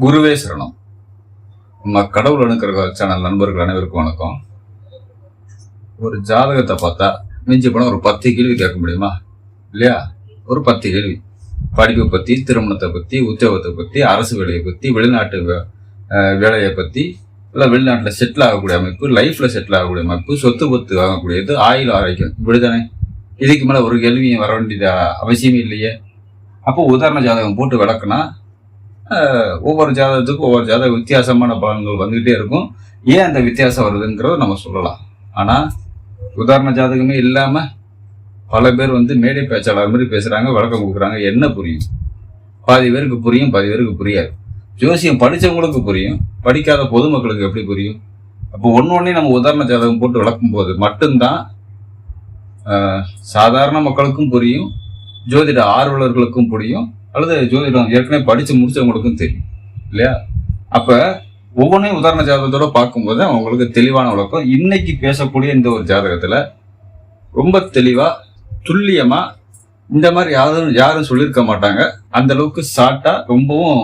குருவே சரணம். நம்ம கடவுள் அணுக்கிற சேனல் நண்பர்கள் அனைவருக்கும் வணக்கம். ஒரு ஜாதகத்தை பார்த்தா மிஞ்சி போனால் ஒரு பத்து கேள்வி கேட்க முடியுமா? இல்லையா? ஒரு பத்து கேள்வி. படிப்பை பற்றி திருமணத்தை பற்றி உத்தியோகத்தை பற்றி அரசு வேலையை பற்றி வெளிநாட்டு வே- வேலையை பற்றி இல்லை வெளிநாட்டில் செட்டில் ஆகக்கூடிய அமைப்பு லைஃப்பில் செட்டில் ஆகக்கூடிய அமைப்பு சொத்து பத்து வாங்கக்கூடியது ஆயுள் ஆரோக்கியம் இப்படிதானே இதுக்கு மேலே ஒரு கேள்வியும் வர வேண்டியது அவசியமே இல்லையே. அப்போ உதாரண ஜாதகம் போட்டு விளக்குனா ஒவ்வொரு ஜாதகத்துக்கும் ஒவ்வொரு ஜாதக வித்தியாசமான பலன்கள் வந்துகிட்டே இருக்கும். ஏன் அந்த வித்தியாசம் வருதுங்கிறத நம்ம சொல்லலாம். ஆனால் உதாரண ஜாதகமே இல்லாமல் பல பேர் வந்து மேடை பேச்சாளர் மாதிரி பேசுகிறாங்க விளக்கம் கொடுக்குறாங்க. என்ன புரியும்? பாதி பேருக்கு புரியும் பாதி பேருக்கு புரியாது. ஜோசியம் படித்தவங்களுக்கு புரியும் படிக்காத பொதுமக்களுக்கு எப்படி புரியும்? அப்போ ஒன்று ஒன்றே நம்ம உதாரண ஜாதகம் போட்டு விளக்கும் போது மட்டும்தான் சாதாரண மக்களுக்கும் புரியும் ஜோதிட ஆர்வலர்களுக்கும் புரியும் அல்லது ஜோதிடம் ஏற்கனவே படித்து முடிச்சவங்களுக்கும் தெரியும். இல்லையா? அப்போ ஒவ்வொன்றையும் உதாரண ஜாதகத்தோட பார்க்கும்போது அவங்களுக்கு தெளிவான விளக்கம். இன்னைக்கு பேசக்கூடிய இந்த ஒரு ஜாதகத்தில் ரொம்ப தெளிவாக துல்லியமாக இந்த மாதிரி யாரும் யாரும் சொல்லியிருக்க மாட்டாங்க. அந்த அளவுக்கு ஷார்ட்டாக ரொம்பவும்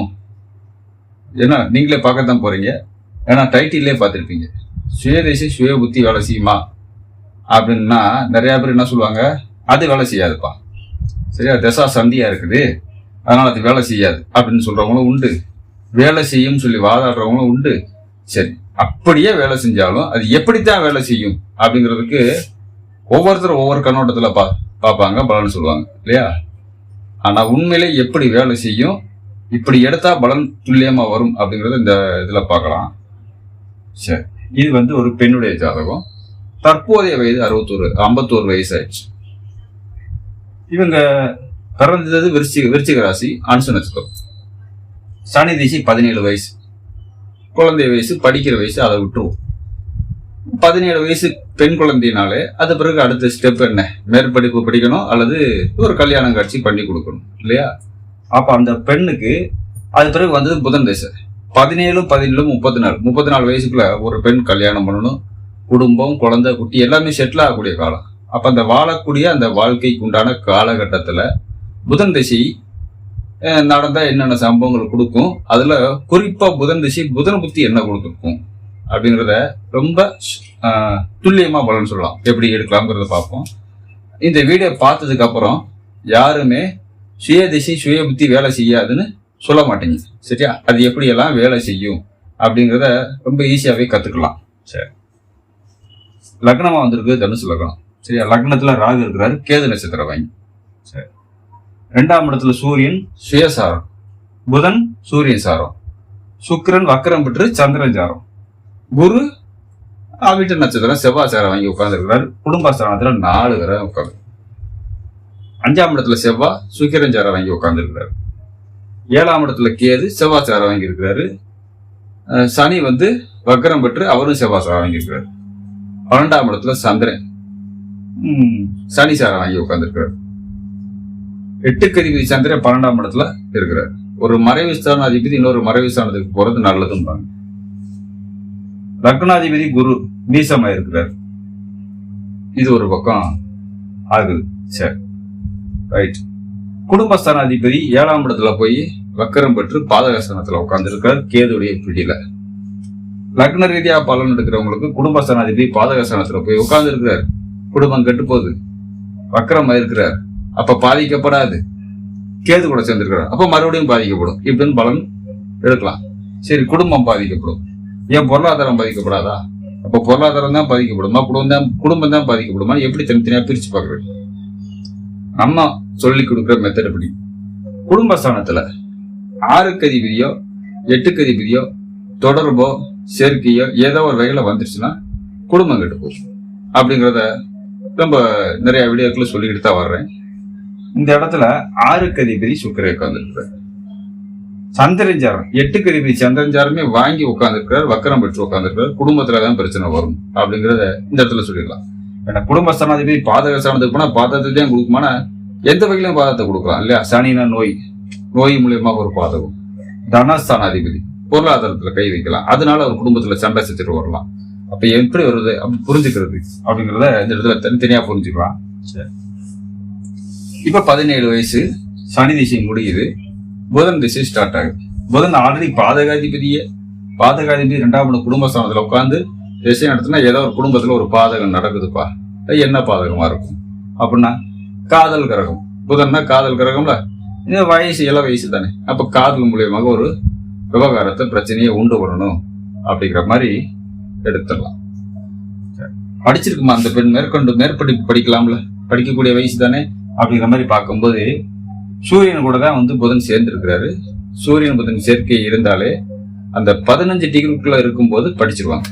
ஏன்னா நீங்களே பார்க்க தான் போகிறீங்க ஏன்னா டைட்டிலே பார்த்துருப்பீங்க. சுயதேசி சுய புத்தி வேலை செய்யுமா? அப்படின்னா நிறையா பேர் என்ன சொல்லுவாங்க? அது வேலை செய்யாதுப்பா. சரியா? தசா சந்தியாக இருக்குது. அதனால் அது வேலை செய்யாது அப்படின்னு சொல்கிறவங்களும் உண்டு. வேலை செய்யும் சொல்லி வாதாடுறவங்களும் உண்டு. சரி அப்படியே வேலை செஞ்சாலும் அது எப்படித்தான் வேலை செய்யும் அப்படிங்கிறதுக்கு ஒவ்வொருத்தரும் ஒவ்வொரு கண்ணோட்டத்தில் பா பார்ப்பாங்க பலன் சொல்லுவாங்க இல்லையா? ஆனால் உண்மையிலே எப்படி வேலை செய்யும் இப்படி எடுத்தா பலன் துல்லியமாக வரும் அப்படிங்கிறத இந்த இதில் பார்க்கலாம். சரி இது வந்து ஒரு பெண்ணுடைய ஜாதகம். தற்போதைய வயது அறுபத்தோரு ஐம்பத்தோரு வயசு ஆயிடுச்சு. இவங்க பிறந்தது விருச்சிக விருச்சிக ராசி. அனுசு நட்சத்திரம் சனி திசை பதினேழு வயசு. குழந்தை வயசு படிக்கிற வயசு அதை விட்டுருவோம். பதினேழு வயசு பெண் குழந்தைனாலே அது பிறகு அடுத்த ஸ்டெப் என்ன? மேற்படிப்பு படிக்கணும் அல்லது ஒரு கல்யாணம் காட்சி பண்ணி கொடுக்கணும் இல்லையா? அப்போ அந்த பெண்ணுக்கு அது பிறகு வந்தது புதன் திசை. பதினேழு பதினேழு முப்பத்தி நாலு முப்பத்தி நாலு வயசுக்குள்ள ஒரு பெண் கல்யாணம் பண்ணணும். குடும்பம் குழந்தை குட்டி எல்லாமே செட்டில் ஆகக்கூடிய காலம். அப்போ அந்த வாழக்கூடிய அந்த வாழ்க்கைக்கு உண்டான காலகட்டத்தில் புதன் திசை அஹ், நடந்தா என்னென்ன சம்பவங்கள் கொடுக்கும்? அதுல குறிப்பா புதன் திசை புதன் புத்தி என்ன கொடுத்துருக்கும்? அப்படிங்கிறத ரொம்ப துல்லியமாக துல்லியமா பலன் சொல்லலாம். எப்படி எடுக்கலாம்ங்கிறத பார்ப்போம். இந்த வீடியோ பார்த்ததுக்கு அப்புறம் யாருமே சுய திசை சுய புத்தி வேலை செய்யாதுன்னு சொல்ல மாட்டேங்க. சரியா? அது எப்படியெல்லாம் வேலை செய்யும்? அப்படிங்கிறத ரொம்ப ஈஸியாகவே கற்றுக்கலாம் சரி. லக்னமாக வந்திருக்கு தனுசு லக்னம். சரியா? லக்னத்தில் ராகு இருக்கிறாரு கேது நட்சத்திரம் வாங்கி. சரி. ரெண்டாம் இடத்துல சூரியன் சுயசாரம். புதன் சூரியன் சாரம். சுக்கிரன் வக்கரம் பெற்று சந்திரன் சாரம். குரு அவிட்ட நட்சத்திரம் செவ்வாய் சாரம் வாங்கி உட்கார்ந்துருக்கிறார். குடும்பஸ்தானத்துல நாலு கிரகம் உட்காந்து அஞ்சாம் இடத்துல செவ்வாய் சுக்கிரன் சாரம் வாங்கி உட்கார்ந்துருக்கிறார். ஏழாம் இடத்துல கேது செவ்வாய் சாரம் வாங்கி இருக்கிறாரு. சனி வந்து வக்கரம் பெற்று அவரும் செவ்வாய் சாரம் வாங்கி இருக்கிறாரு. பன்னெண்டாம் இடத்துல சந்திரன். சனி சாரம் வாங்கி உட்கார்ந்துருக்கிறார். எட்டு கருவி சந்திர பன்னெண்டாம் இடத்துல இருக்கிறார். ஒரு மறைவு ஸ்தானாதிபதி இன்னொரு மறைவு ஸ்தானத்துக்கு போறது நல்லதும்பாங்க லக்னாதிபதி குரு நீசமா இருக்கிறார். இது ஒரு பக்கம் ஆகுது சரி ரைட் குடும்பஸ்தானாதிபதி ஏழாம் இடத்துல போய் வக்கரம் பெற்று பாதகஸ்தானத்துல உட்கார்ந்து கேதுடைய பிடியில. லக்ன ரீதியா பலன் எடுக்கிறவங்களுக்கு குடும்பஸ்தானாதிபதி பாதகஸ்தானத்துல போய் உட்கார்ந்து இருக்கிறார் குடும்பம் கெட்டு போகுது. வக்கரம் இருக்கிறார். அப்ப பாதிக்கப்படாது. கேது கூட சேர்ந்திருக்கிறார். அப்ப மறுபடியும் பாதிக்கப்படும். இப்படின்னு பலன் எடுக்கலாம். சரி குடும்பம் பாதிக்கப்படும். ஏன் பொருளாதாரம் பாதிக்கப்படாதா? அப்ப பொருளாதாரம் தான் பாதிக்கப்படுமா? குடும்பம் தான் குடும்பம் தான் பாதிக்கப்படுமா எப்படி தனித்தனியா பிரிச்சு பாக்குறது நம்ம சொல்லி கொடுக்குற மெத்தட் எப்படி குடும்பஸ்தானத்துல ஆறுக்கு அதிபதியோ எட்டுக்கு அதிபதியோ தொடர்போ சேர்க்கையோ ஏதோ ஒரு வகையில வந்துருச்சுன்னா குடும்பம் கெட்டு போகும். அப்படிங்கிறத ரொம்ப நிறைய வீடியோக்களை சொல்லிக்கிட்டு தான் வர்றேன். இந்த இடத்துல ஆறுக்கு அதிபதி சுக்கரை உட்கார்ந்துருக்கிறார். சந்திரஞ்சாரம் எட்டுக்கு அதிபதி சந்திரஞ்சாரமே வாங்கி உட்கார்ந்துருக்கிறார் வக்கரம் பெற்று உட்கார்ந்துருக்கிறார். குடும்பத்துல தான் பிரச்சனை வரும் அப்படிங்கிறத இந்த இடத்துல சொல்லிடலாம். ஏன்னா குடும்பஸ்தானாதிபதி பாதக ஸ்தானத்துக்கு போனா பாதத்தை கொடுக்குமானா எந்த வகையிலும் பாதத்தை கொடுக்கலாம் இல்லையா? சனினா நோய் நோய் மூலியமா ஒரு பாதகம். தனஸ்தானாதிபதி பொருளாதாரத்துல கை வைக்கலாம். அதனால ஒரு குடும்பத்துல சண்டை செஞ்சுட்டு வரலாம். அப்ப எப்படி வருது? அப்படி புரிஞ்சுக்கிறது அப்படிங்கறத இந்த இடத்துல தனித்தனியா புரிஞ்சுக்கலாம். சரி. இப்போ பதினேழு வயசு சனி திசை முடியுது புதன் திசை ஸ்டார்ட் ஆகுது. புதன் ஆல்ரெடி பாதகாதிபதிய. பாதகாதிபதி ரெண்டாம் இடம் குடும்பஸ்தானத்துல உட்காந்து திசை நடத்தினா ஏதோ ஒரு குடும்பத்தில் ஒரு பாதகம் நடக்குதுப்பா. அது என்ன பாதகமாக இருக்கும்? அப்படின்னா காதல் கிரகம். புதன்னா காதல் கிரகம்ல இது வயசு இள வயசு தானே. அப்போ காதல் மூலியமாக ஒரு விவகாரத்தை பிரச்சனையை உண்டு பண்ணணும் அப்படிங்கிற மாதிரி எடுத்துடலாம். படிச்சிருக்குமா அந்த பெண்? மேற்கொண்டு மேற்படி படிக்கலாம்ல. படிக்கக்கூடிய வயசு தானே. அப்படிங்கிற மாதிரி பார்க்கும்போது சூரியன் கூட தான் வந்து புதன் சேர்ந்துருக்கிறாரு. சூரியன் புதன் சேர்க்கை இருந்தாலே அந்த பதினஞ்சு டிகிரிக்குள்ளே இருக்கும்போது படிச்சிருவாங்க.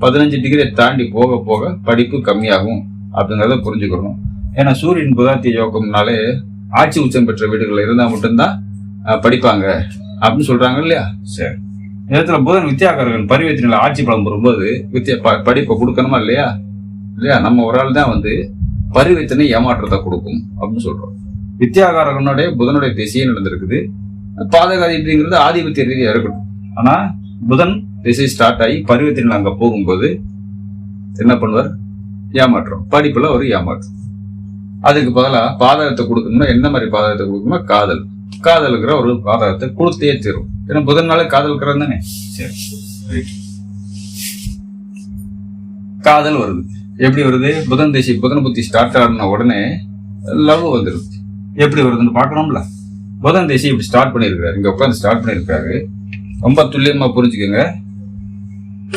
பதினஞ்சு டிகிரியை தாண்டி போக போக படிப்பு கம்மியாகும் அப்படிங்கிறத புரிஞ்சுக்கணும். ஏன்னா சூரியன் புதாத்திய யோகம்னாலே ஆட்சி உச்சம் பெற்ற வீடுகளில் இருந்தால் மட்டும்தான் படிப்பாங்க. அப்படின்னு சொல்கிறாங்க இல்லையா? சரி. நேரத்தில் புதன் வித்யாகரகன் பரிவர்த்தனையில் ஆட்சி பலம் வரும்போது வித்யா ப- படிப்பை கொடுக்கணுமா இல்லையா? இல்லையா? நம்ம ஒரு ஆள் தான் வந்து பரிவர்த்தனை ஏமாற்றத்தை கொடுக்கும் அப்படின்னு சொல்றோம். வித்தியாகாரகனுடைய புதனுடைய திசையே நடந்திருக்குது. பாதகாதிபதிங்கிறது ஆதிபத்திய ரீதியாக இருக்கட்டும். ஆனா புதன் திசை ஸ்டார்ட் ஆகி பரிவர்த்தனையில் அங்க போகும்போது என்ன பண்ணுவார்? ஏமாற்றம். படிப்புல ஒரு ஏமாற்றம். அதுக்கு பதிலாக பாதகத்தை கொடுக்கணும்னா என்ன மாதிரி பாதகத்தை கொடுக்கணும்னா காதல். காதலுங்கிற ஒரு பாதகத்தை கொடுத்தே தீரும். ஏன்னா புதன் நாளே காதல் தானே? சரி. ரைட் காதல் வருது. எப்படி வருது? புதன் திசை புதன் புத்தி ஸ்டார்ட் ஆன உடனே லவ் வந்துருது. எப்படி வருதுன்னு பார்க்கணும்ல? புதன் திசை இப்படி ஸ்டார்ட் பண்ணியிருக்காரு இங்கே உட்காந்து ஸ்டார்ட் பண்ணியிருக்காரு. ரொம்ப துல்லியமாக புரிஞ்சுக்கோங்க.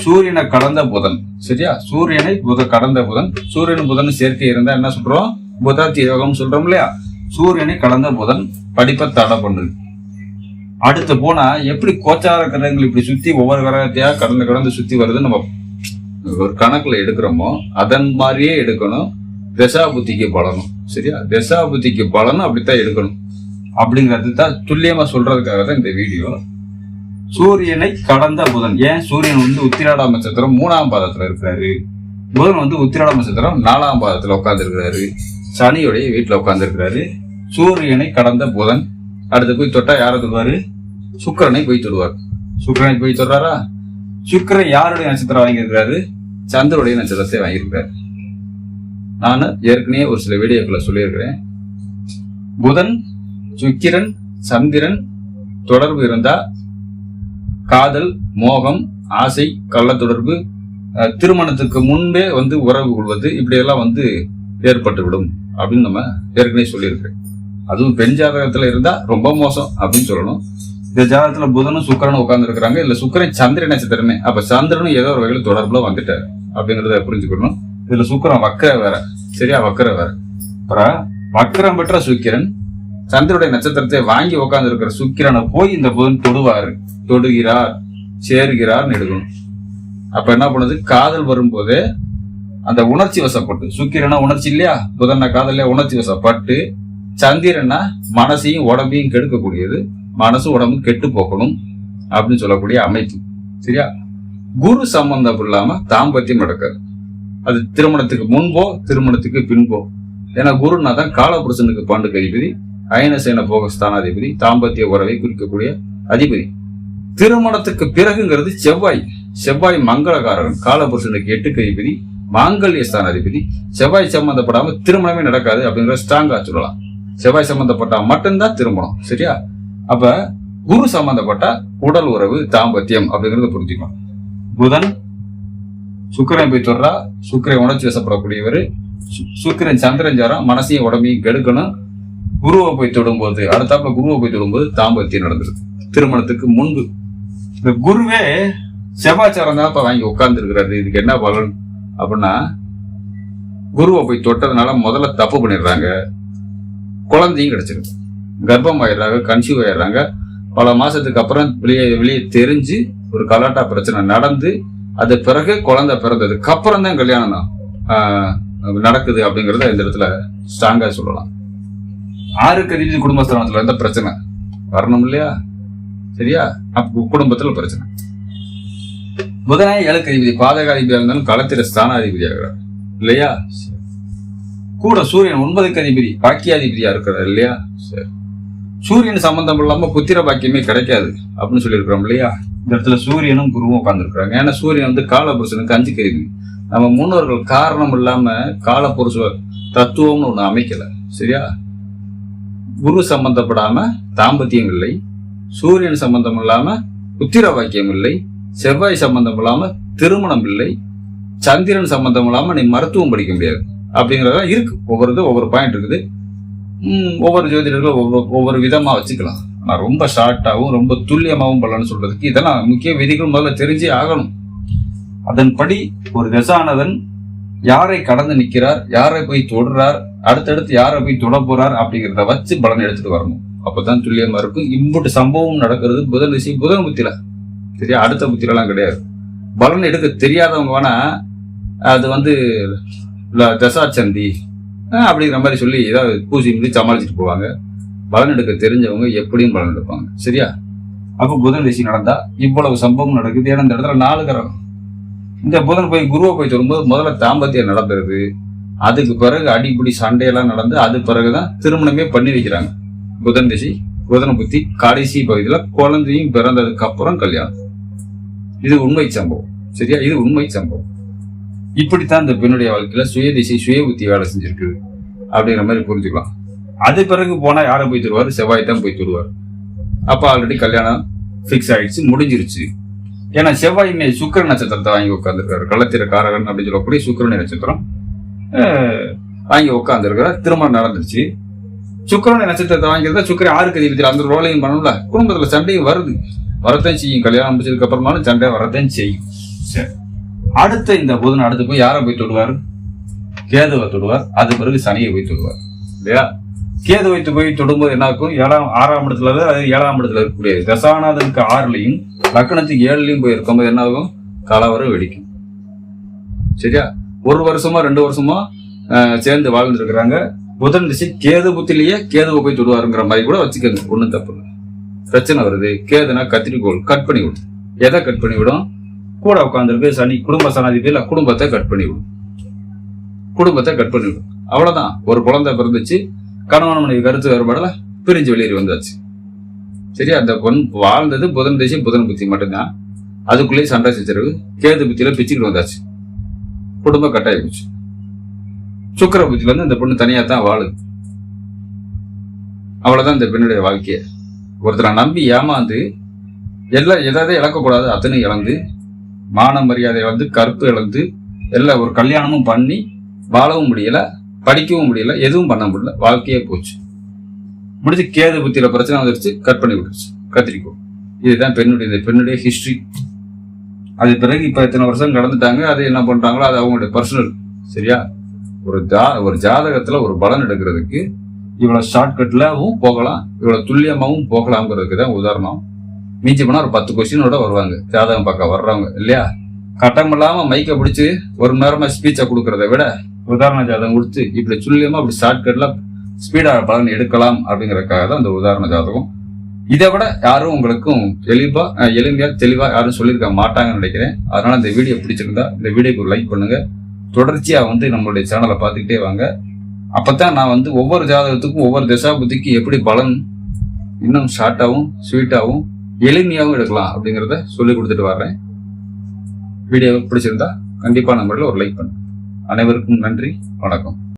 சூரியனை கடந்த புதன். சரியா? சூரியனை புத கடந்த புதன். சூரியன் புதன் சேர்க்கை இருந்தால் என்ன சொல்கிறோம் புதாத்தி யோகம் சொல்கிறோம் இல்லையா? சூரியனை கடந்த புதன் படிப்பை தடை பண்ணுது. அடுத்து போனால் எப்படி கோச்சார கிரகங்கள் இப்படி சுற்றி ஒவ்வொரு கிரகத்தையாக கடந்து கடந்து சுற்றி வருது நம்ம ஒரு கணக்குல எடுக்கிறோமோ அதன் மாதிரியே எடுக்கணும். தசா புத்திக்கு பலனும். சரியா? தசா புத்திக்கு பலனும் அப்படித்தான் எடுக்கணும். அப்படிங்கிறது தான் துல்லியமா சொல்றதுக்காக தான் இந்த வீடியோ. சூரியனை கடந்த புதன். ஏன்? சூரியன் வந்து உத்திராட நட்சத்திரம் மூணாம் பாதத்துல இருக்கிறாரு. புதன் வந்து உத்திராட நட்சத்திரம் நாலாம் பாதத்துல உட்காந்துருக்கிறாரு சனியுடைய வீட்டுல உட்காந்துருக்கிறாரு சூரியனை கடந்த புதன். அடுத்து போய் தொட்டா யாரை தொடுவாரு? சுக்கரனை போய் தொடுவார். சுக்கரனை போய் தொடுறாரா? சுக்கிரன் யாருடைய நட்சத்திரம் வாங்கியிருக்கிறாரு? சந்திரனுடைய நட்சத்திரத்தை வாங்கியிருக்கார் நான் ஏற்கனவே ஒரு சில வீடியோக்களை சொல்லியிருக்கிறேன். புதன் சுக்கிரன் சந்திரன் தொடர்பு இருந்தா காதல் மோகம் ஆசை கள்ள தொடர்பு திருமணத்துக்கு முன்பே வந்து உறவு கொள்வது இப்படியெல்லாம் வந்து ஏற்பட்டுவிடும் அப்படின்னு நம்ம ஏற்கனவே சொல்லியிருக்கிறேன். அதுவும் பெண் ஜாதகத்தில் இருந்தால் ரொம்ப மோசம் அப்படின்னு சொல்லணும். இந்த ஜாதகத்துல புதனும் சுக்கிரனும் உட்கார்ந்து இருக்கிறாங்க இல்ல சுக்கரன் சந்திர நட்சத்திரமே அப்ப சந்திரனும் ஏதோ ஒரு வகையில் தொடர்புல வந்துட்டாரு. அப்படிங்கறத புரிஞ்சுக்கணும். இதுல சுக்கிரன் வக்கர வேற. சரியா வக்கர வேற. அப்புறம் வக்கரம் பெற்ற சுக்கிரன் சந்திரனுடைய நட்சத்திரத்தை வாங்கி உட்கார்ந்து இருக்கிற சுக்கிரனை போய் இந்த புதன் தொடுவாரு. தொடுகிறார் சேருகிறார்னு எடுக்கணும். அப்ப என்ன பண்ணுது? காதல் வரும்போது அந்த உணர்ச்சி வசப்பட்டு சுக்கிரனா உணர்ச்சி இல்லையா? புதன காதல்ல உணர்ச்சி வசப்பட்டு சந்திரனா மனசையும் உடம்பையும் கெடுக்கக்கூடியது. மனசு உடம்பு கெட்டு போகணும் அப்படின்னு சொல்லக்கூடிய அமைப்பு. சரியா? குரு சம்பந்தம் இல்லாம தாம்பத்தியம் நடக்காது. அது திருமணத்துக்கு முன்போ திருமணத்துக்கு பின்போ. ஏன்னா குருனா தான் காலபுருஷனுக்கு பாண்டுக்கு அதிபதி அயனசேன போக ஸ்தானாதிபதி தாம்பத்திய உறவை குறிக்கக்கூடிய அதிபதி. திருமணத்துக்கு பிறகுங்கிறது செவ்வாய். செவ்வாய் மங்களகாரகன் காலபுருஷனுக்கு எட்டுக்கு அதிபதி மாங்கல்ய ஸ்தானாதிபதி. செவ்வாய் சம்பந்தப்படாம திருமணமே நடக்காது அப்படிங்கிற ஸ்ட்ராங்கா சொல்லலாம். செவ்வாய் சம்பந்தப்பட்டா மட்டும்தான் திருமணம். சரியா? அப்ப குரு சம்பந்தப்பட்ட உடல் உறவு தாம்பத்தியம் அப்படிங்கறத புரிஞ்சுக்கணும். புதன் சுக்கிரன் போய் தொடரா சுக்கிரன் உணர்ச்சி வசப்படக்கூடியவர் சு- சுக்கிரன் சந்திரன் ஜாரம் மனசையும் உடம்பையும் கெடுக்கணும். குருவை போய் தொடும்போது அடுத்தாப்புல குருவை போய் தொடும்போது தாம்பத்தியம் நடந்துருது. திருமணத்துக்கு முன்பு. இந்த குருவே செவ்வாச்சாரம் தான் இப்ப வாங்கி உட்கார்ந்துருக்கிறாரு இதுக்கு என்ன பலன்? அப்படின்னா குருவை போய் தொட்டதுனால முதல்ல தப்பு பண்ணிடுறாங்க. குழந்தையும் கிடைச்சிருக்கு கர்ப்பம் ஆயிடுறாங்க கன்சியூவ் ஆயிடுறாங்க. பல மாசத்துக்கு அப்புறம் வெளியே வெளியே தெரிஞ்சு ஒரு கலாட்டா பிரச்சனை நடந்து அது பிறகு குழந்தை பிறந்ததுக்கு அப்புறம் தான் கல்யாணம் தான் நடக்குது அப்படிங்கறத இந்த இடத்துல ஸ்ட்ராங்கா சொல்லலாம். ஆறுக்கு அதிபதி குடும்பஸ்தானத்துல இருந்த பிரச்சனை. வரணும் இல்லையா? சரியா? அப்ப குடும்பத்துல பிரச்சனை. புதனே ஏழுக்கு அதிபதி பாதகாதிபதியா இருந்தாலும் களத்திர ஸ்தானாதிபதி ஆகிறார் இல்லையா? சரி. கூட சூரியன் ஒன்பதுக்கு அதிபதி பாக்கியாதிபதியா இருக்கிறார் இல்லையா? சரி. சூரியன் சம்பந்தம் இல்லாம புத்திர பாக்கியமே கிடைக்காது அப்படின்னு சொல்லியிருக்கிறோம் இல்லையா? இந்த இடத்துல சூரியனும் குருவும் உட்காந்துருக்குறாங்க ஏன்னா சூரியன் வந்து காலபுருஷனுக்கு அஞ்சு அதிபதி நம்ம முன்னோர்கள் காரணம் இல்லாம காலபுருஷ தத்துவம்னு ஒண்ணு அமைக்கல. சரியா? குரு சம்பந்தப்படாம தாம்பத்தியம் இல்லை. சூரியன் சம்பந்தம் இல்லாம புத்திர வாக்கியம் இல்லை. செவ்வாய் சம்பந்தம் இல்லாம திருமணம் இல்லை. சந்திரன் சம்பந்தம் இல்லாம நீ மருத்துவம் படிக்க முடியாது. அப்படிங்கறதெல்லாம் இருக்கு. ஒவ்வொரு இது ஒவ்வொரு பாயிண்ட் இருக்குது. ஒவ்வொரு ஜோதிடர்களும் ஒவ்வொரு ஒவ்வொரு விதமாக வச்சுக்கலாம். ஆனால் ரொம்ப ஷார்ட்டாகவும் ரொம்ப துல்லியமாகவும் பலன்னு சொல்கிறதுக்கு இதெல்லாம் முக்கிய விதிகள் முதல்ல தெரிஞ்சே ஆகணும். அதன்படி ஒரு தசானதன் யாரை கடந்து நிற்கிறார் யாரை போய் தொடுறார் அடுத்தடுத்து யாரை போய் தொட போறார் அப்படிங்கிறத வச்சு பலன் எடுத்துட்டு வரணும். அப்பதான் துல்லியமா இருக்கும். இம்புட்டு சம்பவம் நடக்கிறது. புதன் திசை புதன் புத்தியில். சரியா? அடுத்த புத்தியிலலாம் கிடையாது. பலன் எடுக்க தெரியாதவங்க வேணா அது வந்து தசா தசாச்சந்தி அப்படிங்கிற மாதிரி சொல்லி ஏதாவது பூசி முடி சமாளிச்சுட்டு போவாங்க. பலன் எடுக்க தெரிஞ்சவங்க எப்படியும் பலன் எடுப்பாங்க. சரியா? அப்போ புதன் திசை நடந்தா இவ்வளவு சம்பவம் நடக்குது. ஏன்னா இந்த இடத்துல நாலு கிரகம். இந்த புதன் போய் குருவை போய் சொல்லும்போது முதல்ல தாம்பத்தியம் நடந்துருது அதுக்கு பிறகு அடிப்படி சண்டையெல்லாம் நடந்து அது பிறகுதான் திருமணமே பண்ணி வைக்கிறாங்க. புதன் திசை புதன புத்தி கடைசி பகுதியில் குழந்தையும் பிறந்ததுக்கு அப்புறம் கல்யாணம். இது உண்மை சம்பவம். சரியா? இது உண்மை சம்பவம். இப்படித்தான் இந்த பெண்ணுடைய வாழ்க்கையில சுய திசை சுய புத்தி வேலை செஞ்சிருக்குது. அப்படிங்கிற மாதிரி புரிஞ்சுக்கலாம். அது பிறகு போனா யாரை போய் தருவார் செவ்வாய் தான் போய் தருவார் அப்ப ஆல்ரெடி கல்யாணம் ஃபிக்ஸ் ஆயிடுச்சு முடிஞ்சிருச்சு. ஏன்னா செவ்வாயுமே சுக்கர நட்சத்திரத்தை வாங்கி உட்காந்துருக்காரு கள்ளத்திர காரகன் அப்படின்னு சொல்லக்கூடிய சுக்கரனை நட்சத்திரம். வாங்கி உட்காந்துருக்காரு திருமணம் நடந்துருச்சு. சுக்கரனை நட்சத்திரத்தை வாங்கியிருந்தா சுக்கரை ஆறுக்கு அதிபதியில் அந்த ரோலையும் பண்ணல குடும்பத்துல சண்டையும் வருது. வரத்தான் செய்யும். கல்யாணம் முடிச்சதுக்கு அப்புறமாலும் சண்டை வரத்தான் செய்யும். சரி. அடுத்த இந்த புதன் அடுத்து போய் யாரை போய் தொடுவார்? கேதுவை தொடுவார். அது பிறகு சனியை போய் தொடுவார். இல்லையா? கேது வைத்து போய் தொடும்போது என்ன ஆகும் ஏழாம் ஆறாம் இடத்துல அது ஏழாம் இடத்துல இருக்கக்கூடிய தசாநாதனுக்கு ஆறுலையும் லக்கணத்துக்கு ஏழுலையும் போய் இருக்கும்போது என்ன ஆகும் கலவரம் வெடிக்கும். சரியா? ஒரு வருஷமா ரெண்டு வருஷமா சேர்ந்து வாழ்ந்துருக்கிறாங்க புதன் திசை கேது புத்திலேயே கேதுவை போய் தொடுவாருங்கிற மாதிரி கூட வச்சுக்கோங்க. ஒன்றும் தப்பு இல்லை. பிரச்சனை வருது. கேதுனா கத்திரிக்கோள். கட் பண்ணி விடும் எதை கட் பண்ணி விடும்? கூட உட்காந்துருக்கு சனி குடும்ப சனாதிபதியில் குடும்பத்தை கட் பண்ணிவிடும் குடும்பத்தை கட் பண்ணிவிடும் அவ்வளோதான் ஒரு குழந்தை பிறந்துச்சு கணவன் மனைவி கருத்து வேறுபாடில் பிரிஞ்சு வெளியேறி வந்தாச்சு. சரியா? அந்த பொன் வாழ்ந்தது புதன் திசை புதன் புத்தி மட்டும்தான். அதுக்குள்ளேயே சண்டை செஞ்சிருக்கு கேது புத்தியில பிச்சுக்கிட்டு வந்தாச்சு. குடும்பம் கட்டாயி போச்சு சுக்கர புத்தியில இந்த பொண்ணு தனியாக தான் வாழுது. அவ்வளோதான் இந்த பெண்ணுடைய வாழ்க்கையை. ஒருத்தரை நம்பி ஏமாந்து எல்லாம் எதாவது இழக்கக்கூடாது அத்தனை இழந்து மான மரியாதை வந்து கருப்பு இழந்து எல்லாம் ஒரு கல்யாணமும் பண்ணி வாழவும் முடியல படிக்கவும் முடியல எதுவும் பண்ண முடியல வாழ்க்கையே போச்சு. முடிஞ்சு கேது புத்தியில பிரச்சனை வந்துருச்சு கட் பண்ணி விட்டுருச்சு. கத்திரிக்கோ. இதுதான் பெண்ணுடைய இந்த பெண்ணுடைய ஹிஸ்ட்ரி அது பிறகு இப்போ இத்தனை வருஷம் கடந்துட்டாங்க அது என்ன பண்றாங்களோ அது அவங்களுடைய பர்சனல் சரியா? ஒரு ஜா ஒரு ஜாதகத்துல ஒரு பலன் எடுக்கிறதுக்கு இவ்வளவு ஷார்ட்கட்லவும் போகலாம் இவ்வளவு துல்லியமாகவும் போகலாம்ங்கிறதுக்கு தான் உதாரணம். மிஞ்சி போனால் ஒரு பத்து கொஸ்டினோட வருவாங்க. ஜாதகம் பார்க்க வர்றவங்க இல்லையா? கட்டம் இல்லாமல் மைக்கை பிடிச்சி ஒரு நேரமாக நேரமா ஸ்பீச்சை கொடுக்கறத விட உதாரண ஜாதகம் கொடுத்து இப்படி துல்லியமா அப்படி ஷார்ட்கட்ல ஸ்பீடாக பலன் எடுக்கலாம் அப்படிங்கறதுக்காக தான் அந்த உதாரண ஜாதகம். இதை விட யாரும் உங்களுக்கும் தெளிவா எளிமையாக எளிமையா தெளிவா யாரும் சொல்லியிருக்க மாட்டாங்கன்னு நினைக்கிறேன். அதனால இந்த வீடியோ பிடிச்சிருந்தா இந்த வீடியோக்கு லைக் பண்ணுங்க. தொடர்ச்சியா வந்து நம்மளுடைய சேனலை பார்த்துக்கிட்டே வாங்க. அப்பதான் நான் வந்து ஒவ்வொரு ஜாதகத்துக்கும் ஒவ்வொரு தசாபுத்திக்கும் எப்படி பலன் இன்னும் ஷார்ட்டாகவும் ஸ்வீட்டாகவும் எளிமையாகவும் எடுக்கலாம் அப்படிங்கிறத சொல்லி கொடுத்துட்டு வர்றேன். வீடியோ பிடிச்சிருந்தா கண்டிப்பாக நம்மளில் ஒரு லைக் பண்ணும் அனைவருக்கும் நன்றி வணக்கம்.